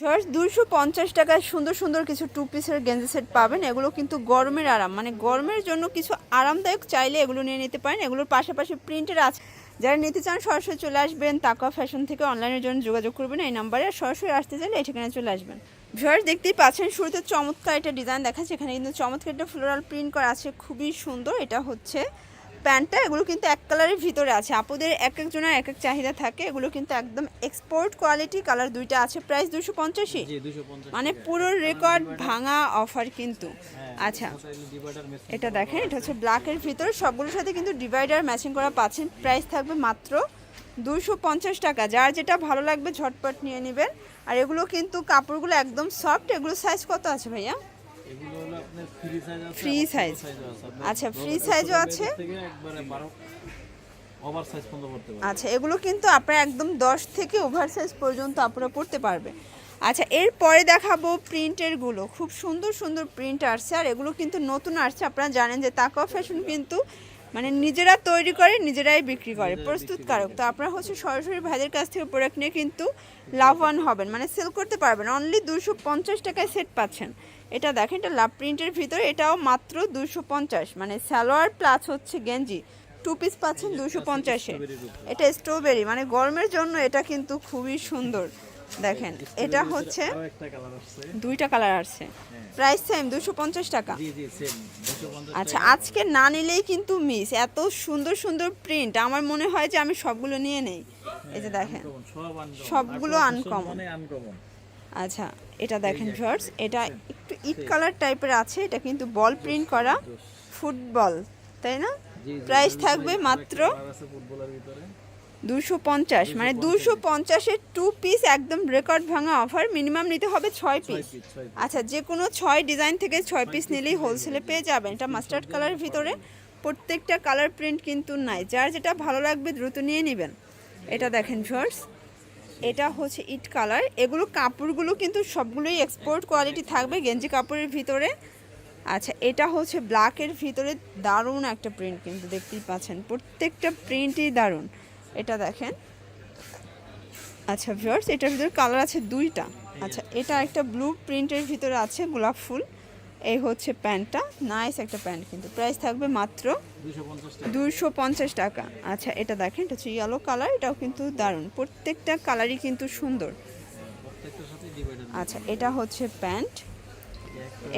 First দুশো পঞ্চাশ টাকায় সুন্দর সুন্দর কিছু টু পিসের গেঞ্জি সেট পাবেন। এগুলো কিন্তু গরমের আরাম। মানে গরমের জন্য কিছু আরামদায়ক চাইলে এগুলো নিয়ে নিতে পারেন। এগুলোর পাশাপাশি প্রিন্টের আছে। যারা নিতে চান, সরাসরি চলে আসবেন। তাকা ফ্যাশন থেকে অনলাইনের জন্য যোগাযোগ করবেন এই নাম্বারে সরাসরি আসতে চাইলে এই ঠিকানায় চলে আসবেন। ভিউয়ার্স দেখতেই পাচ্ছেন, শুরুতে চমৎকার একটা ডিজাইন দেখাচ্ছে। এখানে কিন্তু চমৎকার একটা ফ্লোরাল প্রিন্ট করা আছে। খুবই সুন্দর। এটা হচ্ছে প্যান্টটা এগুলো কিন্তু এক কালারের ভিতরে আছে। আপুদের এক একজনের এক এক চাহিদা থাকে এগুলো কিন্তু একদম এক্সপোর্ট কোয়ালিটি কালার দুইটা আছে। প্রাইস দুশো পঞ্চাশই। পঞ্চাশ মানে পুরো রেকর্ড ভাঙা অফার কিন্তু। আচ্ছা। এটা দেখেন এটা হচ্ছে ব্ল্যাকের ভিতর। সবগুলোর সাথে কিন্তু ডিভাইডার ম্যাচিং করা পাচ্ছেন। প্রাইস থাকবে মাত্র দুশো পঞ্চাশ টাকা। যার যেটা ভালো লাগবে ঝটপট নিয়ে নেবেন। আর এগুলো কিন্তু কাপড়গুলো একদম সফট এগুলো সাইজ কত আছে ভাইয়া? এগুলো হলো আপনার ফ্রি সাইজ আছে। আচ্ছা, ফ্রি সাইজও আছে। থেকে একবারে 12 ওভার পর্যন্ত করতে পারবে। আচ্ছা এগুলো কিন্তু আপনারা একদম দশ থেকে ওভার সাইজ পর্যন্ত আপনারা পড়তে পারবে। আচ্ছা এরপরে দেখাবো প্রিন্টেরগুলো খুব সুন্দর সুন্দর প্রিন্ট আসছে আর এগুলো কিন্তু নতুন আসছে। আপনারা জানেন যে তাকা ফ্যাশন কিন্তু মানে নিজেরা তৈরি করে নিজেরাই বিক্রি করে প্রস্তুতকারক তো আপনারা হচ্ছে সরাসরি ভাইদের কাছ থেকে প্রোডাক্ট নিয়ে কিন্তু লাভবান হবেন। মানে সেল করতে পারবেন। অনলি দুশো পঞ্চাশ টাকায় সেট পাচ্ছেন। এটা দেখেন এটা লাভ প্রিন্টের ভিতরে এটাও মাত্র দুশো পঞ্চাশ। মানে সালোয়ার প্লাস হচ্ছে গেঞ্জি। টু পিস পাচ্ছেন দুশো পঞ্চাশে। এটা স্ট্রবেরি মানে গরমের জন্য এটা কিন্তু খুবই সুন্দর। দেখেন এটা হচ্ছে দুইটা কালার আসছে। প্রাইস সেম দুশো পঞ্চাশ টাকা। জি জি সেম 250 আচ্ছা আজকে না নিলেই কিন্তু মিস এত সুন্দর সুন্দর প্রিন্ট আমার মনে হয় যে আমি সবগুলো নিয়ে নেই। এই যে দেখেন। সবগুলো। মানে uncommon। আচ্ছা এটা দেখেন ভিউয়ার্স এটা একটু ইট কালার টাইপের আছে এটা কিন্তু বল প্রিন্ট করা ফুটবল তাই না? প্রাইস থাকবে মাত্র দুশো পঞ্চাশ মানে দুশো পঞ্চাশের টু পিস একদম রেকর্ড ভাঙা অফার মিনিমাম নিতে হবে ছয় পিস। আচ্ছা যে কোনো ছয় ডিজাইন থেকে ছয় পিস নিলেই হোলসেলে পেয়ে যাবেন। এটা মাস্টার্ড কালারের ভিতরে। প্রত্যেকটা কালার প্রিন্ট কিন্তু নাই। যার যেটা ভালো লাগবে দ্রুত নিয়ে নেবেন। এটা দেখেন শর্টস এটা হচ্ছে ইট কালার এগুলো কাপড়গুলো কিন্তু সবগুলোই এক্সপোর্ট কোয়ালিটি থাকবে গেঞ্জি কাপড়ের ভিতরে। আচ্ছা এটা হচ্ছে ব্ল্যাকের ভিতরে দারুণ একটা প্রিন্ট কিন্তু দেখতেই পাচ্ছেন। প্রত্যেকটা প্রিন্টই দারুণ। এটা দেখেন। আচ্ছা ভিউয়ার্স এটার ভিতরে কালার আছে দুইটা। আচ্ছা এটা একটা ব্লু প্রিন্টের ভিতরে আছে গোলাপ ফুল। এই হচ্ছে প্যান্টটা। নাইস একটা প্যান্ট কিন্তু। প্রাইস থাকবে মাত্র 250 দুশো পঞ্চাশ টাকা। আচ্ছা এটা দেখেন এটা হচ্ছে ইয়েলো কালার এটাও কিন্তু দারুণ। প্রত্যেকটা কালারই কিন্তু সুন্দর। আচ্ছা এটা হচ্ছে প্যান্ট।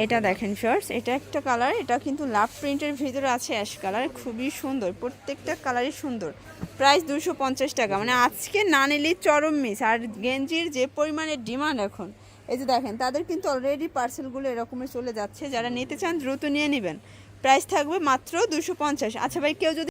এটা দেখেন শর্টস এটা একটা কালার এটা কিন্তু লাভ প্রিন্টের ভিতরে আছে অ্যাশ কালার খুবই সুন্দর, প্রত্যেকটা কালারই সুন্দর। প্রাইস দুশো পঞ্চাশ টাকা মানে আজকে না নিলেই চরম মিস আর গেঞ্জির যে পরিমাণে ডিমান্ড এখন, এই যে দেখেন, তাদের কিন্তু অলরেডি পার্সেলগুলো এরকমের চলে যাচ্ছে, যারা নিতে চান দ্রুত নিয়ে নেবেন। প্রাইস থাকবে মাত্র দুশো পঞ্চাশ। আচ্ছা ভাই, কেউ যদি